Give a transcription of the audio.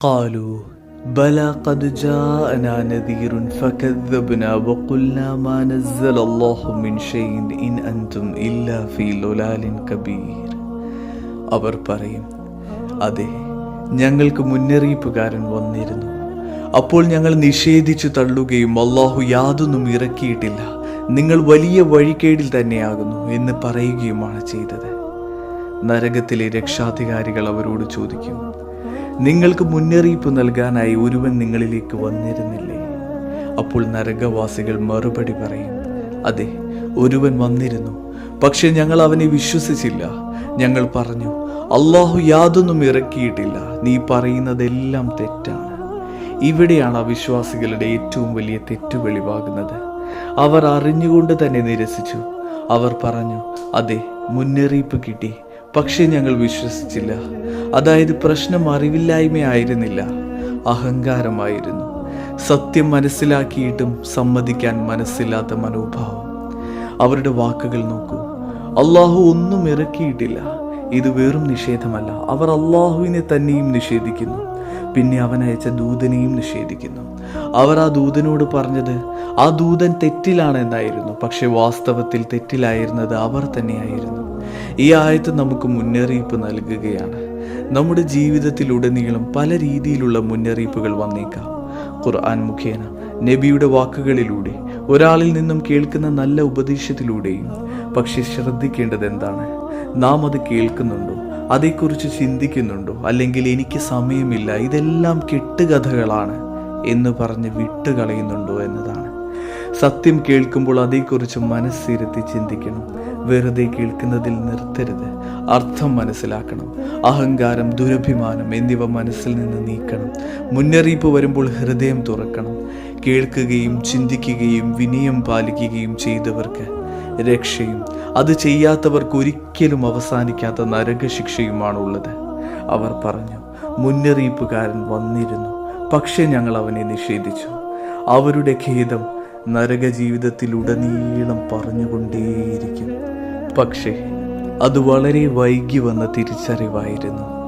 قالوا بلى قد جاءنا نذير فكذبنا وقلنا ما نزل الله من شيء إن أنتم إلا في ضلال كبير അവർ പറയും അതെ ഞങ്ങൾക്ക് മുന്നറിയിപ്പുകാരൻ വന്നിരുന്നു അപ്പോൾ ഞങ്ങൾ നിഷേധിച്ചു തള്ളുകയും അള്ളാഹു യാതൊന്നും ഇറക്കിയിട്ടില്ല നിങ്ങൾ വലിയ വഴിക്കേടിൽ തന്നെയാകുന്നു എന്ന് പറയുകയുമാണ് ചെയ്തത് നരകത്തിലെ രക്ഷാധികാരികൾ അവരോട് ചോദിക്കും നിങ്ങൾക്ക് മുന്നറിയിപ്പ് നൽകാനായി ഒരുവൻ നിങ്ങളിലേക്ക് വന്നിരുന്നില്ലേ? അപ്പോൾ നരകവാസികൾ മറുപടി പറയും അതെ ഒരുവൻ വന്നിരുന്നു. പക്ഷെ ഞങ്ങൾ അവനെ വിശ്വസിച്ചില്ല. ഞങ്ങൾ പറഞ്ഞു അള്ളാഹു യാതൊന്നും ഇറക്കിയിട്ടില്ല. നീ പറയുന്നതെല്ലാം തെറ്റാണ്. ഇവിടെയാണ് അവിശ്വാസികളുടെ ഏറ്റവും വലിയ തെറ്റ് വെളിവാകുന്നത് അവർ അറിഞ്ഞുകൊണ്ട് തന്നെ നിരസിച്ചു. അവർ പറഞ്ഞു അതെ മുന്നറിയിപ്പ് കിട്ടി. പക്ഷേ ഞങ്ങൾ വിശ്വസിച്ചില്ല. അതായത് പ്രശ്നം അറിവില്ലായ്മയായിരുന്നില്ല. അഹങ്കാരമായിരുന്നു. സത്യം മനസ്സിലാക്കിയിട്ടും സമ്മതിക്കാൻ മനസ്സില്ലാത്ത മനോഭാവം. അവരുടെ വാക്കുകൾ നോക്കൂ. അള്ളാഹു ഒന്നും ഇറക്കിയിട്ടില്ല. ഇത് വെറും നിഷേധമല്ല. അവർ അള്ളാഹുവിനെ തന്നെയും നിഷേധിക്കുന്നു. പിന്നെ അവൻ അയച്ച ദൂതനെയും നിഷേധിക്കുന്നു. അവർ ആ ദൂതനോട് പറഞ്ഞത് ആ ദൂതൻ തെറ്റിലാണ് എന്നായിരുന്നു പക്ഷെ വാസ്തവത്തിൽ തെറ്റിലായിരുന്നത് അവർ തന്നെയായിരുന്നു. ഈ ആയത്ത് നമുക്ക് മുന്നറിയിപ്പ് നൽകുകയാണ്. നമ്മുടെ ജീവിതത്തിലുടനീളം പല രീതിയിലുള്ള മുന്നറിയിപ്പുകൾ വന്നേക്കാം. ഖുർആൻ മുഖേന നബിയുടെ വാക്കുകളിലൂടെ ഒരാളിൽ നിന്നും കേൾക്കുന്ന നല്ല ഉപദേശത്തിലൂടെയും. പക്ഷെ ശ്രദ്ധിക്കേണ്ടത് എന്താണ് നാം അത് കേൾക്കുന്നുണ്ടോ? അതേക്കുറിച്ച് ചിന്തിക്കുന്നുണ്ടോ? അല്ലെങ്കിൽ എനിക്ക് സമയമില്ല ഇതെല്ലാം കെട്ടുകഥകളാണ് എന്ന് പറഞ്ഞ് വിട്ടുകളയുന്നുണ്ടോ എന്നതാണ്. സത്യം കേൾക്കുമ്പോൾ അതേക്കുറിച്ച് മനസ്സിരുത്തി ചിന്തിക്കണം. വെറുതെ കേൾക്കുന്നതിൽ നിർത്തരുത്. അർത്ഥം മനസ്സിലാക്കണം. അഹങ്കാരം ദുരഭിമാനം എന്നിവ മനസ്സിൽ നിന്ന് നീക്കണം. മുന്നറിയിപ്പ് വരുമ്പോൾ ഹൃദയം തുറക്കണം. കേൾക്കുകയും ചിന്തിക്കുകയും വിനയം പാലിക്കുകയും ചെയ്തവർക്ക് രക്ഷയും. അത് ചെയ്യാത്തവർക്ക് ഒരിക്കലും അവസാനിക്കാത്ത നരകശിക്ഷയുമാണുള്ളത്. അവർ പറഞ്ഞു മുന്നറിയിപ്പുകാരൻ വന്നിരുന്നു. പക്ഷേ ഞങ്ങൾ അവനെ നിഷേധിച്ചു. അവരുടെ ഖേദം നരക ജീവിതത്തിലുടനീളം പറഞ്ഞുകൊണ്ടേയിരിക്കും. പക്ഷേ അത് വളരെ വൈകി വന്ന തിരിച്ചറിവായിരുന്നു.